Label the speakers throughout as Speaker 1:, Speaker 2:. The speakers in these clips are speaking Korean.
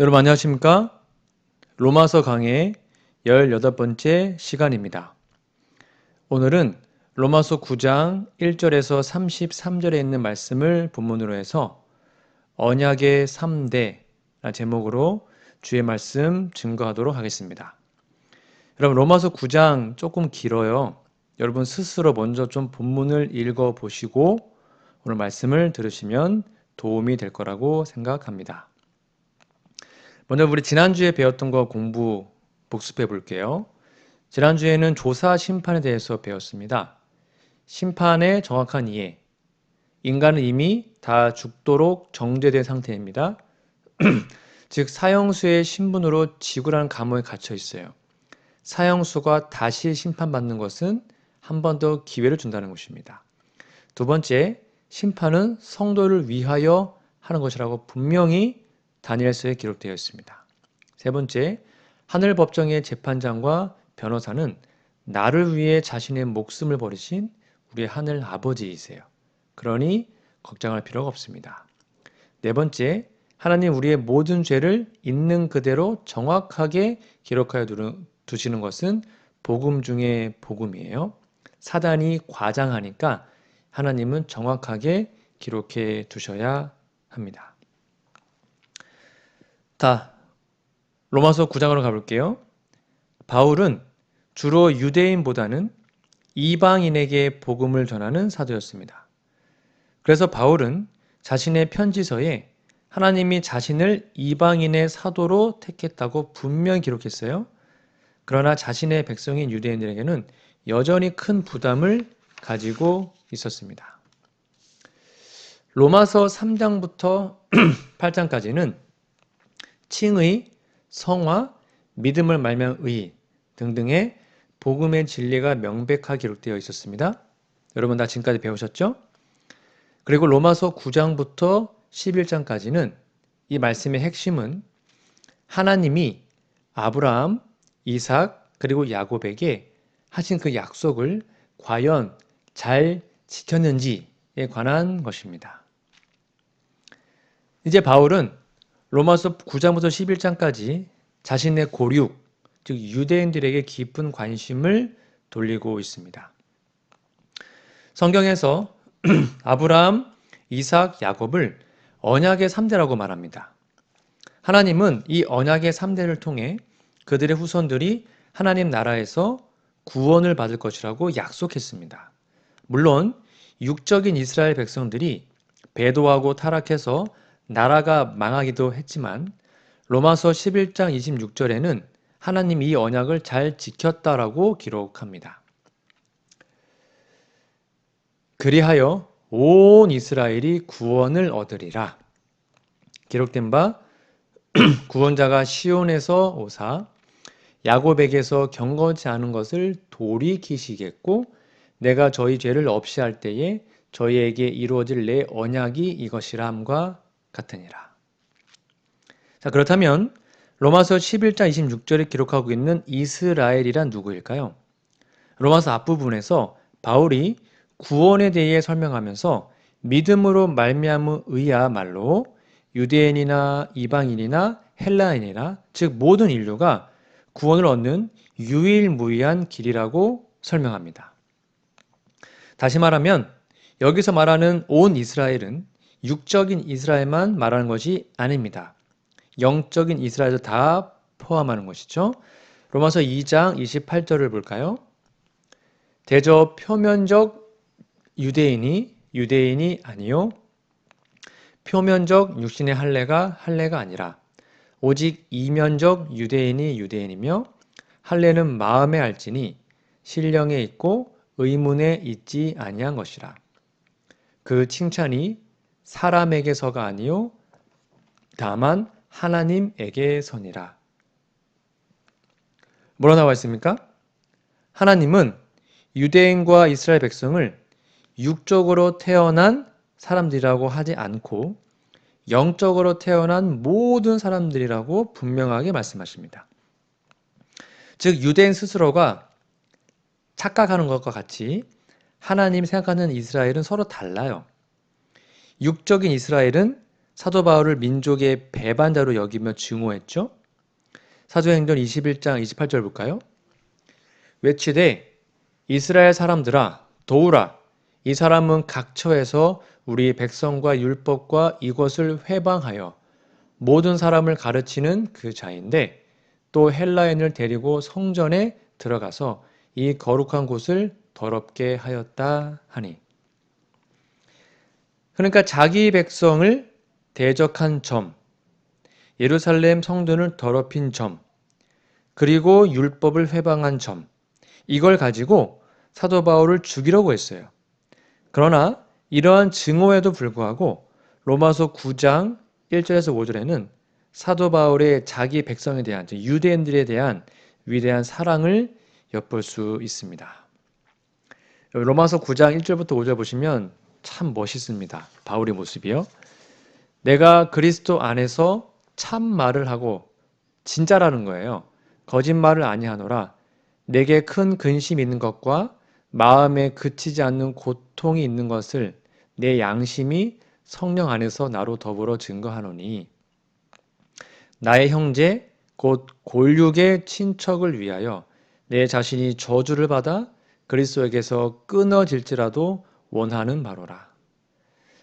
Speaker 1: 여러분 안녕하십니까? 로마서 강의 18번째 시간입니다. 오늘은 로마서 9장 1절에서 33절에 있는 말씀을 본문으로 해서 언약의 3대 제목으로 주의 말씀 증거하도록 하겠습니다. 여러분 로마서 9장 조금 길어요. 여러분 스스로 먼저 좀 본문을 읽어 보시고 오늘 말씀을 들으시면 도움이 될 거라고 생각합니다. 먼저 우리 지난주에 배웠던 거 공부 복습해 볼게요. 지난주에는 조사 심판에 대해서 배웠습니다. 심판의 정확한 이해. 인간은 이미 다 죽도록 정죄된 상태입니다. 즉 사형수의 신분으로 지구라는 감옥에 갇혀 있어요. 사형수가 다시 심판받는 것은 한 번 더 기회를 준다는 것입니다. 두 번째, 심판은 성도를 위하여 하는 것이라고 분명히 다니엘서에 기록되어 있습니다. 세 번째, 하늘 법정의 재판장과 변호사는 나를 위해 자신의 목숨을 버리신 우리 하늘 아버지이세요. 그러니 걱정할 필요가 없습니다. 네 번째, 하나님 우리의 모든 죄를 있는 그대로 정확하게 기록하여 두시는 것은 복음 중에 복음이에요. 사단이 과장하니까 하나님은 정확하게 기록해 두셔야 합니다. 자, 로마서 9장으로 가볼게요. 바울은 주로 유대인보다는 이방인에게 복음을 전하는 사도였습니다. 그래서 바울은 자신의 편지서에 하나님이 자신을 이방인의 사도로 택했다고 분명히 기록했어요. 그러나 자신의 백성인 유대인들에게는 여전히 큰 부담을 가지고 있었습니다. 로마서 3장부터 8장까지는 칭의, 성화, 믿음을 말면 의 등등의 복음의 진리가 명백하게 기록되어 있었습니다. 여러분 다 지금까지 배우셨죠? 그리고 로마서 9장부터 11장까지는 이 말씀의 핵심은 하나님이 아브라함, 이삭, 그리고 야곱에게 하신 그 약속을 과연 잘 지켰는지에 관한 것입니다. 이제 바울은 로마서 9장부터 11장까지 자신의 고륙, 즉 유대인들에게 깊은 관심을 돌리고 있습니다. 성경에서 아브라함, 이삭, 야곱을 언약의 3대라고 말합니다. 하나님은 이 언약의 3대를 통해 그들의 후손들이 하나님 나라에서 구원을 받을 것이라고 약속했습니다. 물론 육적인 이스라엘 백성들이 배도하고 타락해서 나라가 망하기도 했지만 로마서 11장 26절에는 하나님 이 언약을 잘 지켰다라고 기록합니다. 그리하여 온 이스라엘이 구원을 얻으리라. 기록된 바 구원자가 시온에서 오사 야곱에게서 경거지 않은 것을 돌이키시겠고 내가 저희 죄를 없이 할 때에 저희에게 이루어질 내 언약이 이것이라 함과 같으니라. 자, 그렇다면 로마서 11장 26절에 기록하고 있는 이스라엘이란 누구일까요? 로마서 앞부분에서 바울이 구원에 대해 설명하면서 믿음으로 말미암은 의야 말로 유대인이나 이방인이나 헬라인이나 즉 모든 인류가 구원을 얻는 유일무이한 길이라고 설명합니다. 다시 말하면 여기서 말하는 온 이스라엘은 육적인 이스라엘만 말하는 것이 아닙니다. 영적인 이스라엘도 다 포함하는 것이죠. 로마서 2장 28절을 볼까요? 대저 표면적 유대인이 유대인이 아니요 표면적 육신의 할례가 할례가 아니라 오직 이면적 유대인이 유대인이며 할례는 마음에 알지니 신령에 있고 의문에 있지 아니한 것이라. 그 칭찬이 사람에게서가 아니요 다만 하나님에게서니라. 뭐라 나와 있습니까? 하나님은 유대인과 이스라엘 백성을 육적으로 태어난 사람들이라고 하지 않고 영적으로 태어난 모든 사람들이라고 분명하게 말씀하십니다. 즉 유대인 스스로가 착각하는 것과 같이 하나님 생각하는 이스라엘은 서로 달라요. 육적인 이스라엘은 사도 바울을 민족의 배반자로 여기며 증오했죠. 사도행전 21장 28절 볼까요? 외치되 이스라엘 사람들아 도우라 이 사람은 각처에서 우리 백성과 율법과 이것을 회방하여 모든 사람을 가르치는 그 자인데 또 헬라인을 데리고 성전에 들어가서 이 거룩한 곳을 더럽게 하였다 하니 그러니까 자기 백성을 대적한 점, 예루살렘 성전을 더럽힌 점, 그리고 율법을 회방한 점, 이걸 가지고 사도 바울을 죽이려고 했어요. 그러나 이러한 증오에도 불구하고 로마서 9장 1절에서 5절에는 사도 바울의 자기 백성에 대한 유대인들에 대한 위대한 사랑을 엿볼 수 있습니다. 로마서 9장 1절부터 5절 보시면 참 멋있습니다. 바울의 모습이요. 내가 그리스도 안에서 참 말을 하고 진짜라는 거예요. 거짓말을 아니하노라. 내게 큰 근심 있는 것과 마음에 그치지 않는 고통이 있는 것을 내 양심이 성령 안에서 나로 더불어 증거하노니 나의 형제 곧 골육의 친척을 위하여 내 자신이 저주를 받아 그리스도에게서 끊어질지라도 원하는 바로라.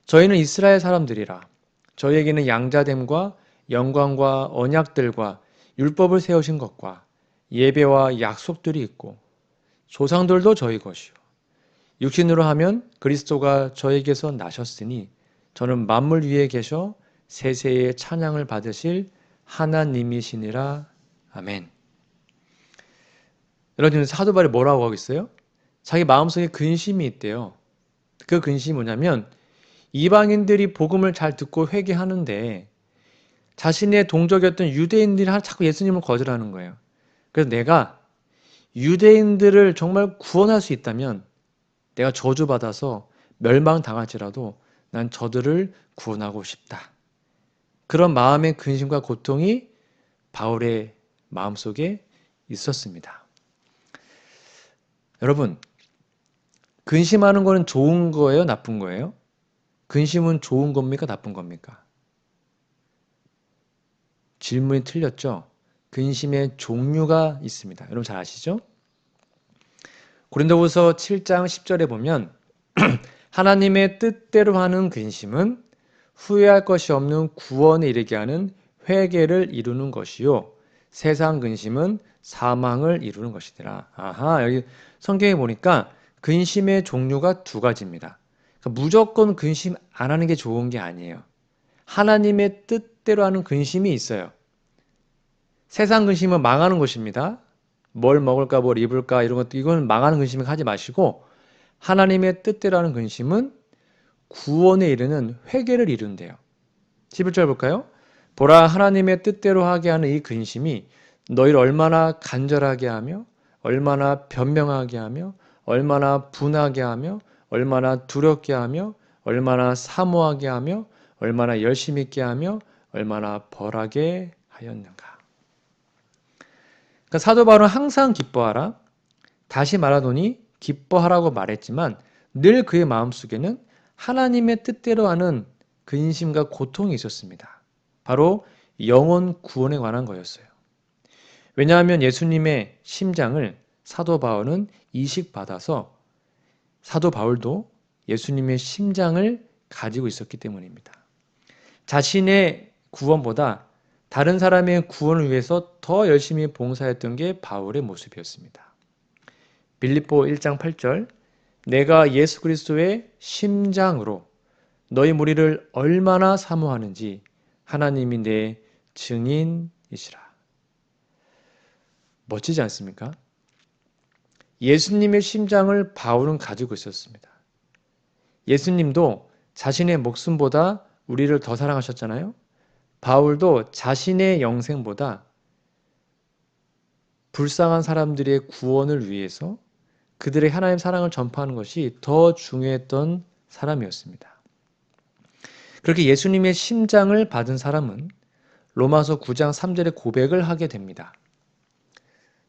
Speaker 1: 저희는 이스라엘 사람들이라. 저희에게는 양자됨과 영광과 언약들과 율법을 세우신 것과 예배와 약속들이 있고 조상들도 저희 것이요. 육신으로 하면 그리스도가 저에게서 나셨으니 저는 만물 위에 계셔 세세의 찬양을 받으실 하나님이시니라. 아멘. 여러분 사도 바울이 뭐라고 하고 있어요? 자기 마음속에 근심이 있대요. 그 근심이 뭐냐면 이방인들이 복음을 잘 듣고 회개하는데 자신의 동족이었던 유대인들이 자꾸 예수님을 거절하는 거예요. 그래서 내가 유대인들을 정말 구원할 수 있다면 내가 저주받아서 멸망당할지라도 난 저들을 구원하고 싶다. 그런 마음의 근심과 고통이 바울의 마음속에 있었습니다. 여러분, 근심하는 거는 좋은 거예요? 나쁜 거예요? 근심은 좋은 겁니까? 나쁜 겁니까? 질문이 틀렸죠? 근심의 종류가 있습니다. 여러분 잘 아시죠? 고린도후서 7장 10절에 보면 하나님의 뜻대로 하는 근심은 후회할 것이 없는 구원에 이르게 하는 회개를 이루는 것이요 세상 근심은 사망을 이루는 것이더라. 아하 여기 성경에 보니까 근심의 종류가 두 가지입니다. 그러니까 무조건 근심 안 하는 게 좋은 게 아니에요. 하나님의 뜻대로 하는 근심이 있어요. 세상 근심은 망하는 것입니다. 뭘 먹을까, 뭘 입을까, 이런 것도, 이건 망하는 근심을 하지 마시고, 하나님의 뜻대로 하는 근심은 구원에 이르는 회개를 이룬대요. 11절 볼까요? 보라, 하나님의 뜻대로 하게 하는 이 근심이 너희를 얼마나 간절하게 하며, 얼마나 변명하게 하며, 얼마나 분하게 하며, 얼마나 두렵게 하며, 얼마나 사모하게 하며, 얼마나 열심히 있게 하며, 얼마나 벌하게 하였는가. 그러니까 사도 바울은 항상 기뻐하라. 다시 말하노니 기뻐하라고 말했지만 늘 그의 마음속에는 하나님의 뜻대로 하는 근심과 고통이 있었습니다. 바로 영혼 구원에 관한 거였어요. 왜냐하면 예수님의 심장을 사도 바울은 이식받아서 사도 바울도 예수님의 심장을 가지고 있었기 때문입니다. 자신의 구원보다 다른 사람의 구원을 위해서 더 열심히 봉사했던 게 바울의 모습이었습니다. 빌립보 1장 8절 내가 예수 그리스도의 심장으로 너희 무리를 얼마나 사모하는지 하나님이 내 증인이시라. 멋지지 않습니까? 예수님의 심장을 바울은 가지고 있었습니다. 예수님도 자신의 목숨보다 우리를 더 사랑하셨잖아요. 바울도 자신의 영생보다 불쌍한 사람들의 구원을 위해서 그들의 하나님 사랑을 전파하는 것이 더 중요했던 사람이었습니다. 그렇게 예수님의 심장을 받은 사람은 로마서 9장 3절의 고백을 하게 됩니다.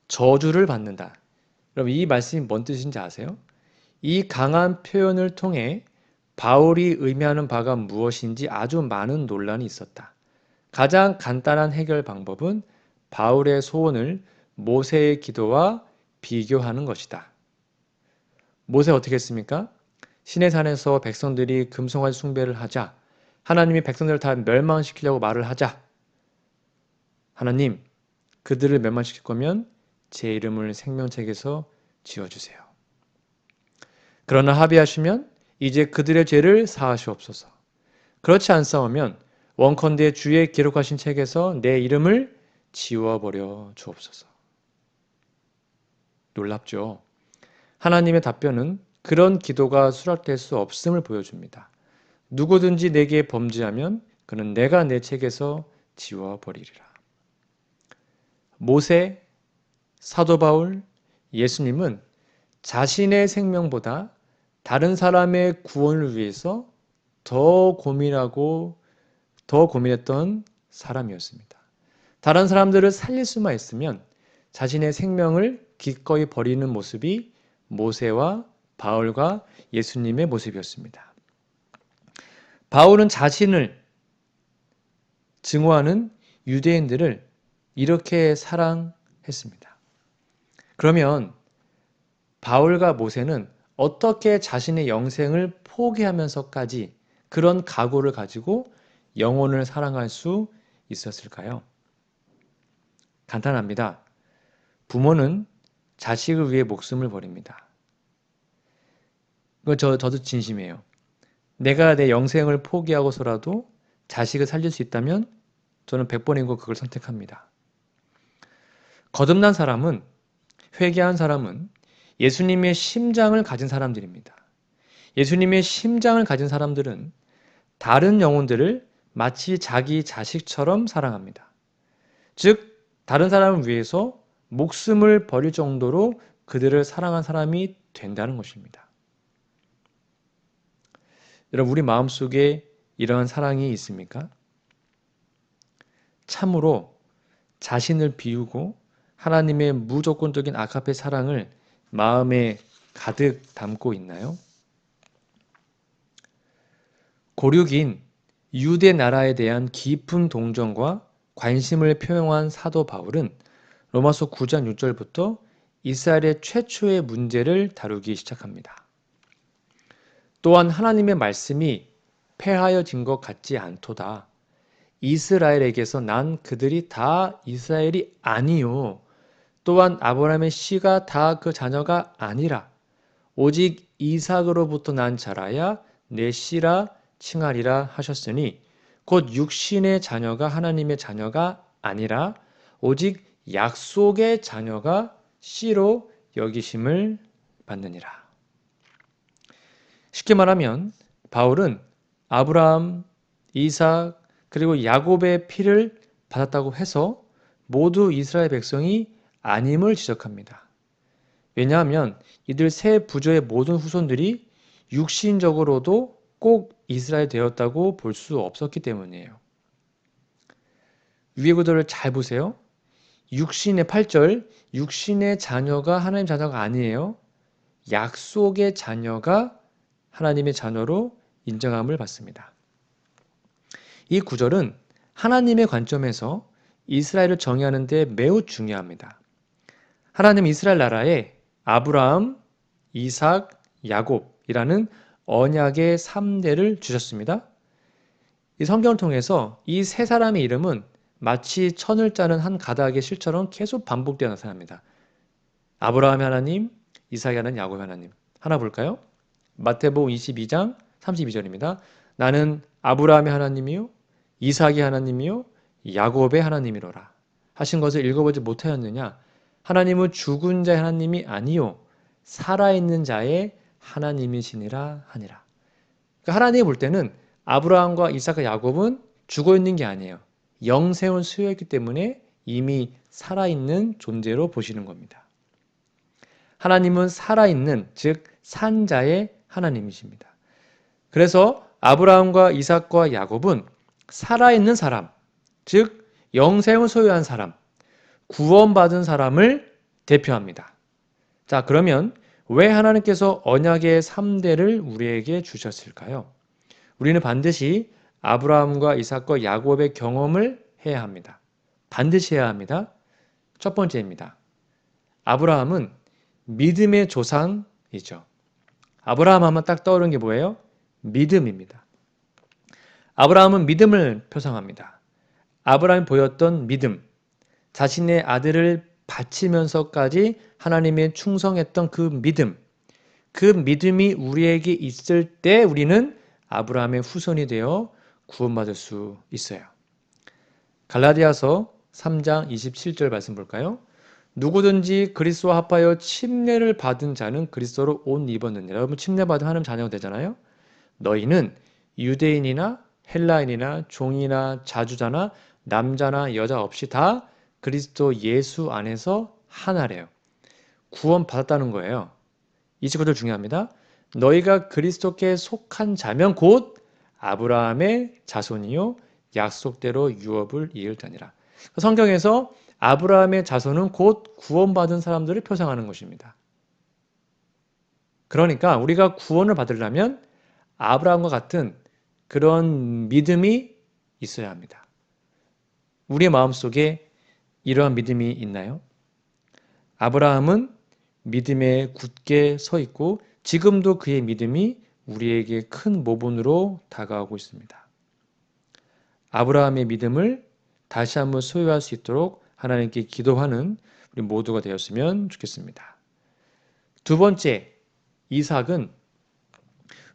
Speaker 1: 저주를 받는다. 여러분 이 말씀이 뭔 뜻인지 아세요? 이 강한 표현을 통해 바울이 의미하는 바가 무엇인지 아주 많은 논란이 있었다. 가장 간단한 해결 방법은 바울의 소원을 모세의 기도와 비교하는 것이다. 모세 어떻게 했습니까? 신의 산에서 백성들이 금송아지 숭배를 하자 하나님이 백성들을 다 멸망시키려고 말을 하자 하나님 그들을 멸망시킬 거면 제 이름을 생명책에서 지워주세요. 그러나 합의하시면 이제 그들의 죄를 사하시옵소서. 그렇지 않사오면 원컨대 주의 기록하신 책에서 내 이름을 지워버려 주옵소서. 놀랍죠? 하나님의 답변은 그런 기도가 수락될 수 없음을 보여줍니다. 누구든지 내게 범죄하면 그는 내가 내 책에서 지워버리리라. 모세, 사도 바울, 예수님은 자신의 생명보다 다른 사람의 구원을 위해서 더 고민하고 더 고민했던 사람이었습니다. 다른 사람들을 살릴 수만 있으면 자신의 생명을 기꺼이 버리는 모습이 모세와 바울과 예수님의 모습이었습니다. 바울은 자신을 증오하는 유대인들을 이렇게 사랑했습니다. 그러면 바울과 모세는 어떻게 자신의 영생을 포기하면서까지 그런 각오를 가지고 영혼을 사랑할 수 있었을까요? 간단합니다. 부모는 자식을 위해 목숨을 버립니다. 이거 저, 저도 진심이에요. 내가 내 영생을 포기하고서라도 자식을 살릴 수 있다면 저는 100번이고 그걸 선택합니다. 거듭난 사람은, 회개한 사람은 예수님의 심장을 가진 사람들입니다. 예수님의 심장을 가진 사람들은 다른 영혼들을 마치 자기 자식처럼 사랑합니다. 즉, 다른 사람을 위해서 목숨을 버릴 정도로 그들을 사랑한 사람이 된다는 것입니다. 여러분, 우리 마음속에 이러한 사랑이 있습니까? 참으로 자신을 비우고 하나님의 무조건적인 아카페 사랑을 마음에 가득 담고 있나요? 고륙인 유대 나라에 대한 깊은 동정과 관심을 표명한 사도 바울은 로마서 9장 6절부터 이스라엘의 최초의 문제를 다루기 시작합니다. 또한 하나님의 말씀이 폐하여진 것 같지 않도다. 이스라엘에게서 난 그들이 다 이스라엘이 아니요. 또한 아브라함의 씨가 다 그 자녀가 아니라 오직 이삭으로부터 난 자라야 내 씨라 칭하리라 하셨으니 곧 육신의 자녀가 하나님의 자녀가 아니라 오직 약속의 자녀가 씨로 여기심을 받느니라. 쉽게 말하면 바울은 아브라함, 이삭, 그리고 야곱의 피를 받았다고 해서 모두 이스라엘 백성이 아님을 지적합니다. 왜냐하면 이들 세 부조의 모든 후손들이 육신적으로도 꼭 이스라엘 되었다고 볼 수 없었기 때문이에요. 위의 구도를 잘 보세요. 육신의 8절, 육신의 자녀가 하나님 자녀가 아니에요. 약속의 자녀가 하나님의 자녀로 인정함을 받습니다. 이 구절은 하나님의 관점에서 이스라엘을 정의하는 데 매우 중요합니다. 하나님 이스라엘 나라에 아브라함, 이삭, 야곱이라는 언약의 3대를 주셨습니다. 이 성경을 통해서 이 세 사람의 이름은 마치 천을 짜는 한 가닥의 실처럼 계속 반복되어 나타납니다. 아브라함의 하나님, 이삭의 하나님, 야곱의 하나님. 하나 볼까요? 마태복음 22장 32절입니다. 나는 아브라함의 하나님이요, 이삭의 하나님이요, 야곱의 하나님이로라. 하신 것을 읽어보지 못하였느냐? 하나님은 죽은 자의 하나님이 아니요 살아있는 자의 하나님이시니라 하니라. 그러니까 하나님이 볼 때는 아브라함과 이삭과 야곱은 죽어 있는 게 아니에요. 영생을 수여했기 때문에 이미 살아있는 존재로 보시는 겁니다. 하나님은 살아있는 즉 산자의 하나님이십니다. 그래서 아브라함과 이삭과 야곱은 살아있는 사람, 즉 영생을 소유한 사람, 구원받은 사람을 대표합니다. 자, 그러면 왜 하나님께서 언약의 3대를 우리에게 주셨을까요? 우리는 반드시 아브라함과 이삭과 야곱의 경험을 해야 합니다. 반드시 해야 합니다. 첫 번째입니다. 아브라함은 믿음의 조상이죠. 아브라함 하면 딱 떠오르는 게 뭐예요? 믿음입니다. 아브라함은 믿음을 표상합니다. 아브라함이 보였던 믿음, 자신의 아들을 바치면서까지 하나님의 충성했던 그 믿음, 그 믿음이 우리에게 있을 때 우리는 아브라함의 후손이 되어 구원받을 수 있어요. 갈라디아서 3장 27절 말씀 볼까요? 누구든지 그리스도와 합하여 침례를 받은 자는 그리스도로 옷 입었느니라. 여러분 침례 받은 하나님 자녀가 되잖아요. 너희는 유대인이나 헬라인이나 종이나 자주자나 남자나 여자 없이 다 그리스도 예수 안에서 하나래요. 구원 받았다는 거예요. 이 친구들 중요합니다. 너희가 그리스도께 속한 자면 곧 아브라함의 자손이요 약속대로 유업을 이을다니라. 성경에서 아브라함의 자손은 곧 구원받은 사람들을 표상하는 것입니다. 그러니까 우리가 구원을 받으려면 아브라함과 같은 그런 믿음이 있어야 합니다. 우리의 마음속에 이러한 믿음이 있나요? 아브라함은 믿음에 굳게 서 있고 지금도 그의 믿음이 우리에게 큰 모본으로 다가오고 있습니다. 아브라함의 믿음을 다시 한번 소유할 수 있도록 하나님께 기도하는 우리 모두가 되었으면 좋겠습니다. 두 번째, 이삭은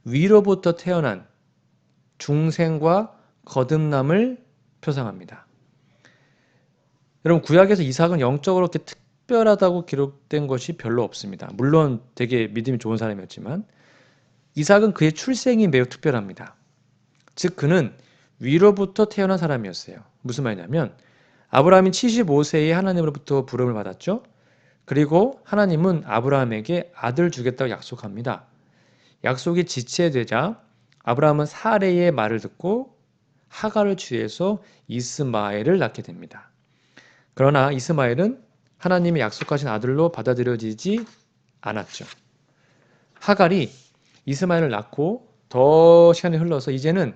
Speaker 1: 위로부터 태어난 중생과 거듭남을 표상합니다. 여러분 구약에서 이삭은 영적으로 그렇게 특별하다고 기록된 것이 별로 없습니다. 물론 되게 믿음이 좋은 사람이었지만 이삭은 그의 출생이 매우 특별합니다. 즉 그는 위로부터 태어난 사람이었어요. 무슨 말이냐면 아브라함이 75세에 하나님으로부터 부름을 받았죠. 그리고 하나님은 아브라함에게 아들 주겠다고 약속합니다. 약속이 지체되자 아브라함은 사레의 말을 듣고 하가를 취해서 이스마엘을 낳게 됩니다. 그러나 이스마엘은 하나님이 약속하신 아들로 받아들여지지 않았죠. 하갈이 이스마엘을 낳고 더 시간이 흘러서 이제는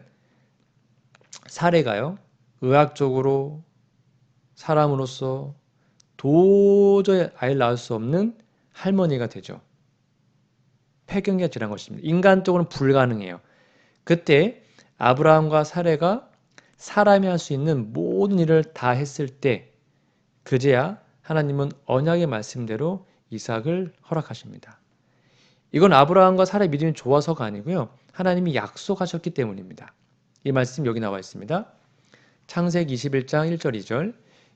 Speaker 1: 사례가요. 의학적으로 사람으로서 도저히 아이를 낳을 수 없는 할머니가 되죠. 폐경기가 지난 것입니다. 인간적으로는 불가능해요. 그때 아브라함과 사례가 사람이 할 수 있는 모든 일을 다 했을 때 그제야 하나님은 언약의 말씀대로 이삭을 허락하십니다. 이건 아브라함과 사라의 믿음이 좋아서가 아니고요. 하나님이 약속하셨기 때문입니다. 이 말씀 여기 나와 있습니다. 창세기 21장 1절 2절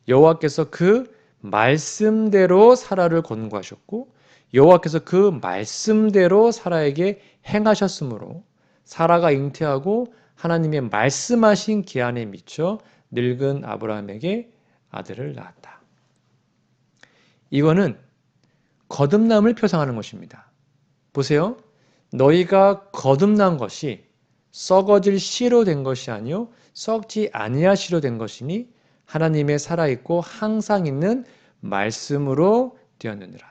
Speaker 1: 여호와께서 그 말씀대로 사라를 권고하셨고 여호와께서 그 말씀대로 사라에게 행하셨으므로 사라가 잉태하고 하나님의 말씀하신 기한에 미쳐 늙은 아브라함에게 아들을 낳았다. 이거는 거듭남을 표상하는 것입니다. 보세요. 너희가 거듭난 것이 썩어질 씨로 된 것이 아니요 썩지 아니할 씨로 된 것이니 하나님의 살아있고 항상 있는 말씀으로 되었느니라.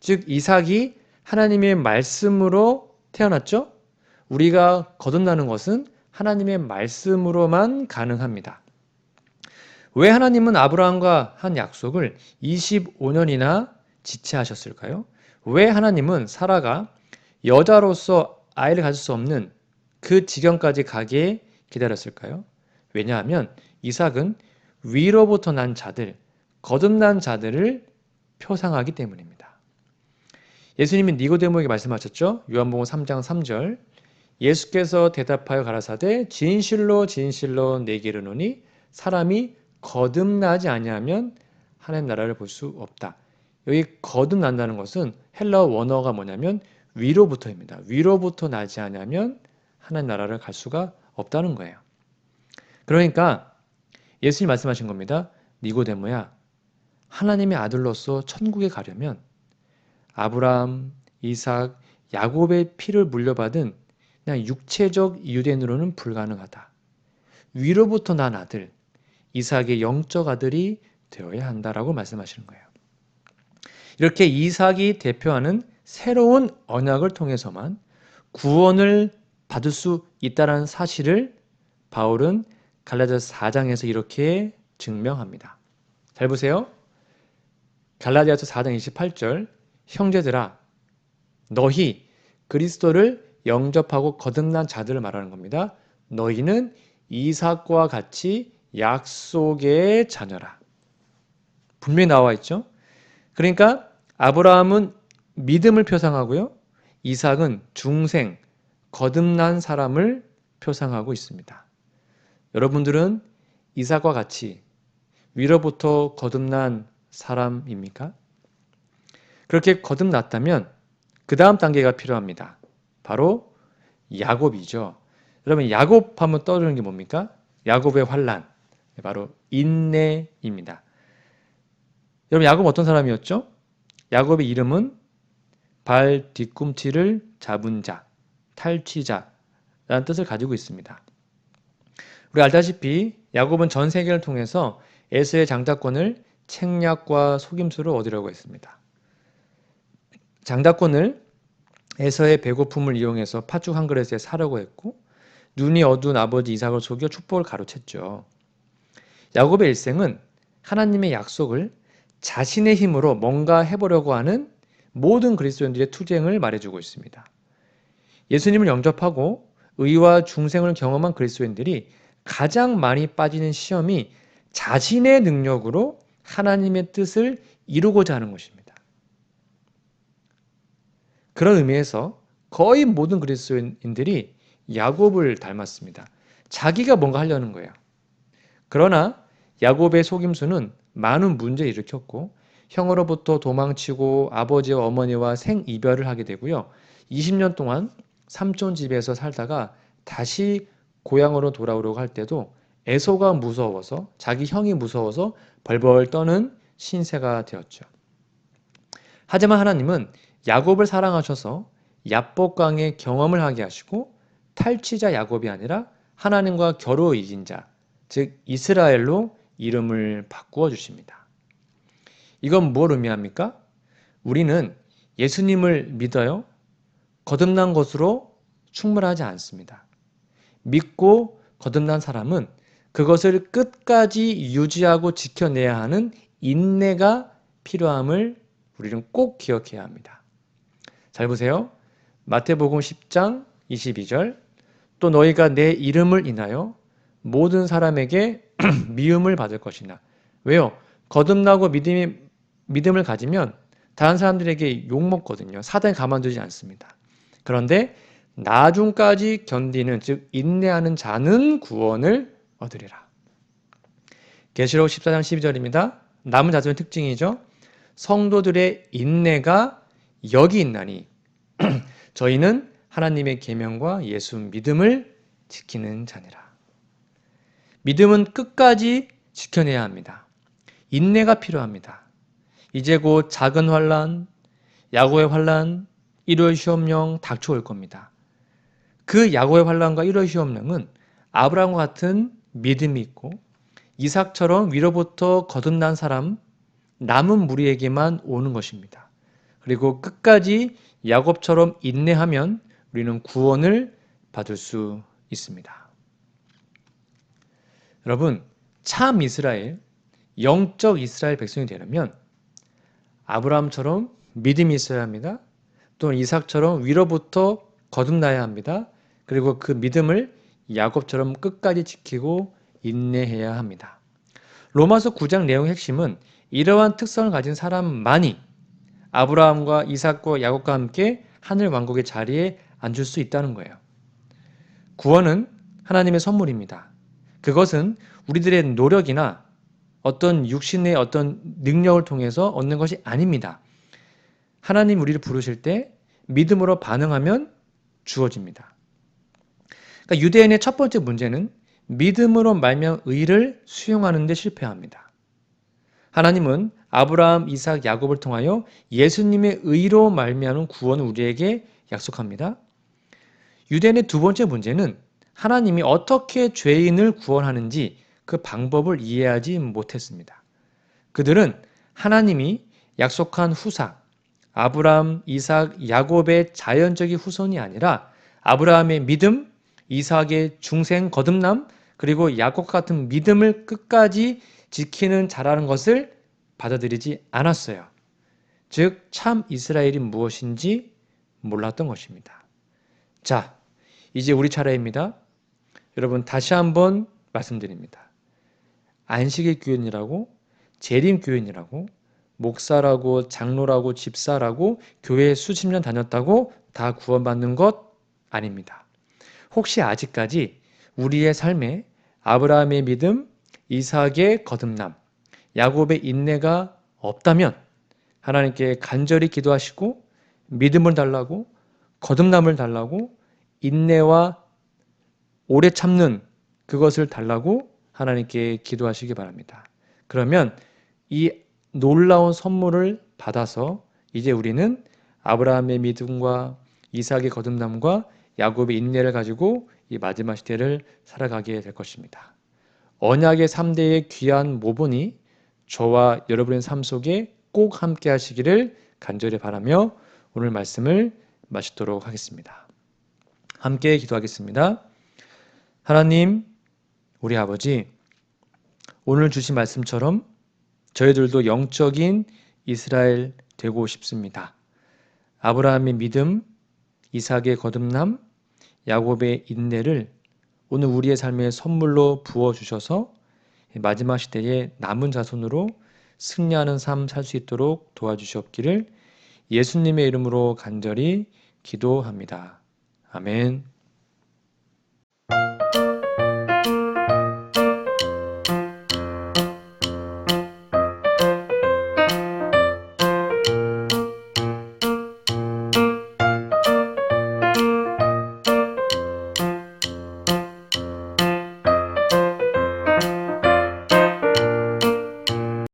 Speaker 1: 즉 이삭이 하나님의 말씀으로 태어났죠. 우리가 거듭나는 것은 하나님의 말씀으로만 가능합니다. 왜 하나님은 아브라함과 한 약속을 25년이나 지체하셨을까요? 왜 하나님은 사라가 여자로서 아이를 가질 수 없는 그 지경까지 가게 기다렸을까요? 왜냐하면 이삭은 위로부터 난 자들, 거듭난 자들을 표상하기 때문입니다. 예수님이 니고데모에게 말씀하셨죠? 요한복음 3장 3절. 예수께서 대답하여 가라사대 진실로 진실로 내게 이르노니 사람이 거듭나지 아니하면 하나님 나라를 볼 수 없다. 여기 거듭난다는 것은 헬라어 원어가 뭐냐면 위로부터입니다. 위로부터 나지 않으면 하나님 나라를 갈 수가 없다는 거예요. 그러니까 예수님 말씀하신 겁니다. 니고데모야, 하나님의 아들로서 천국에 가려면 아브라함, 이삭, 야곱의 피를 물려받은 그냥 육체적 유대인으로는 불가능하다. 위로부터 난 아들, 이삭의 영적 아들이 되어야 한다라고 말씀하시는 거예요. 이렇게 이삭이 대표하는 새로운 언약을 통해서만 구원을 받을 수 있다는 사실을 바울은 갈라디아서 4장에서 이렇게 증명합니다. 잘 보세요. 갈라디아서 4장 28절 형제들아 너희 그리스도를 영접하고 거듭난 자들을 말하는 겁니다. 너희는 이삭과 같이 약속의 자녀라. 분명히 나와 있죠. 그러니까 아브라함은 믿음을 표상하고요. 이삭은 중생, 거듭난 사람을 표상하고 있습니다. 여러분들은 이삭과 같이 위로부터 거듭난 사람입니까? 그렇게 거듭났다면 그 다음 단계가 필요합니다. 바로 야곱이죠. 여러분 야곱 하면 떠오르는 게 뭡니까? 야곱의 환란. 바로 인내입니다. 여러분 야곱 어떤 사람이었죠? 야곱의 이름은 발 뒤꿈치를 잡은 자, 탈취자라는 뜻을 가지고 있습니다. 우리 알다시피 야곱은 전 세계를 통해서 에서의 장자권을 책략과 속임수로 얻으려고 했습니다. 장자권을 에서의 배고픔을 이용해서 팥죽 한 그릇에 사려고 했고 눈이 어두운 아버지 이삭을 속여 축복을 가로챘죠. 야곱의 일생은 하나님의 약속을 자신의 힘으로 뭔가 해보려고 하는 모든 그리스도인들의 투쟁을 말해주고 있습니다. 예수님을 영접하고 의와 중생을 경험한 그리스도인들이 가장 많이 빠지는 시험이 자신의 능력으로 하나님의 뜻을 이루고자 하는 것입니다. 그런 의미에서 거의 모든 그리스도인들이 야곱을 닮았습니다. 자기가 뭔가 하려는 거예요. 그러나 야곱의 속임수는 많은 문제를 일으켰고 형으로부터 도망치고 아버지와 어머니와 생이별을 하게 되고요. 20년 동안 삼촌 집에서 살다가 다시 고향으로 돌아오려고 할 때도 에소가 무서워서 자기 형이 무서워서 벌벌 떠는 신세가 되었죠. 하지만 하나님은 야곱을 사랑하셔서 야복강의 경험을 하게 하시고 탈취자 야곱이 아니라 하나님과 겨루 이긴 자, 즉 이스라엘로 이름을 바꾸어 주십니다. 이건 뭘 의미합니까? 우리는 예수님을 믿어요. 거듭난 것으로 충분하지 않습니다. 믿고 거듭난 사람은 그것을 끝까지 유지하고 지켜내야 하는 인내가 필요함을 우리는 꼭 기억해야 합니다. 잘 보세요. 마태복음 10장 22절 또 너희가 내 이름을 인하여 모든 사람에게 미움을 받을 것이나 왜요? 거듭나고 믿음이, 믿음을 가지면 다른 사람들에게 욕먹거든요. 사단이 가만두지 않습니다. 그런데 나중까지 견디는 즉 인내하는 자는 구원을 얻으리라. 계시록 14장 12절입니다. 남은 자손의 특징이죠. 성도들의 인내가 여기 있나니 저희는 하나님의 계명과 예수 믿음을 지키는 자니라. 믿음은 끝까지 지켜내야 합니다. 인내가 필요합니다. 이제 곧 작은 환란, 야고의 환란, 일월 시험령 닥쳐올 겁니다. 그 야고의 환란과 일월 시험령은 아브라함과 같은 믿음이 있고 이삭처럼 위로부터 거듭난 사람 남은 무리에게만 오는 것입니다. 그리고 끝까지 야곱처럼 인내하면 우리는 구원을 받을 수 있습니다. 여러분, 참 이스라엘, 영적 이스라엘 백성이 되려면 아브라함처럼 믿음이 있어야 합니다. 또는 이삭처럼 위로부터 거듭나야 합니다. 그리고 그 믿음을 야곱처럼 끝까지 지키고 인내해야 합니다. 로마서 9장 내용 핵심은 이러한 특성을 가진 사람만이 아브라함과 이삭과 야곱과 함께 하늘 왕국의 자리에 앉을 수 있다는 거예요. 구원은 하나님의 선물입니다. 그것은 우리들의 노력이나 어떤 육신의 어떤 능력을 통해서 얻는 것이 아닙니다. 하나님 우리를 부르실 때 믿음으로 반응하면 주어집니다. 그러니까 유대인의 첫 번째 문제는 믿음으로 말면 의를 수용하는 데 실패합니다. 하나님은 아브라함, 이삭, 야곱을 통하여 예수님의 의로 말미암은 구원을 우리에게 약속합니다. 유대인의 두 번째 문제는 하나님이 어떻게 죄인을 구원하는지 그 방법을 이해하지 못했습니다. 그들은 하나님이 약속한 후사, 아브라함, 이삭, 야곱의 자연적인 후손이 아니라 아브라함의 믿음, 이삭의 중생 거듭남, 그리고 야곱 같은 믿음을 끝까지 지키는 자라는 것을 받아들이지 않았어요. 즉, 참 이스라엘이 무엇인지 몰랐던 것입니다. 자, 이제 우리 차례입니다. 여러분, 다시 한번 말씀드립니다. 안식의 교인이라고, 재림 교인이라고, 목사라고, 장로라고, 집사라고, 교회 수십 년 다녔다고 다 구원받는 것 아닙니다. 혹시 아직까지 우리의 삶에 아브라함의 믿음, 이삭의 거듭남, 야곱의 인내가 없다면 하나님께 간절히 기도하시고 믿음을 달라고 거듭남을 달라고 인내와 오래 참는 그것을 달라고 하나님께 기도하시기 바랍니다. 그러면 이 놀라운 선물을 받아서 이제 우리는 아브라함의 믿음과 이삭의 거듭남과 야곱의 인내를 가지고 이 마지막 시대를 살아가게 될 것입니다. 언약의 3대의 귀한 모본이 저와 여러분의 삶 속에 꼭 함께 하시기를 간절히 바라며 오늘 말씀을 마치도록 하겠습니다. 함께 기도하겠습니다. 하나님, 우리 아버지, 오늘 주신 말씀처럼 저희들도 영적인 이스라엘 되고 싶습니다. 아브라함의 믿음, 이삭의 거듭남, 야곱의 인내를 오늘 우리의 삶에 선물로 부어 주셔서 마지막 시대에 남은 자손으로 승리하는 삶 살 수 있도록 도와주시옵기를 예수님의 이름으로 간절히 기도합니다. 아멘.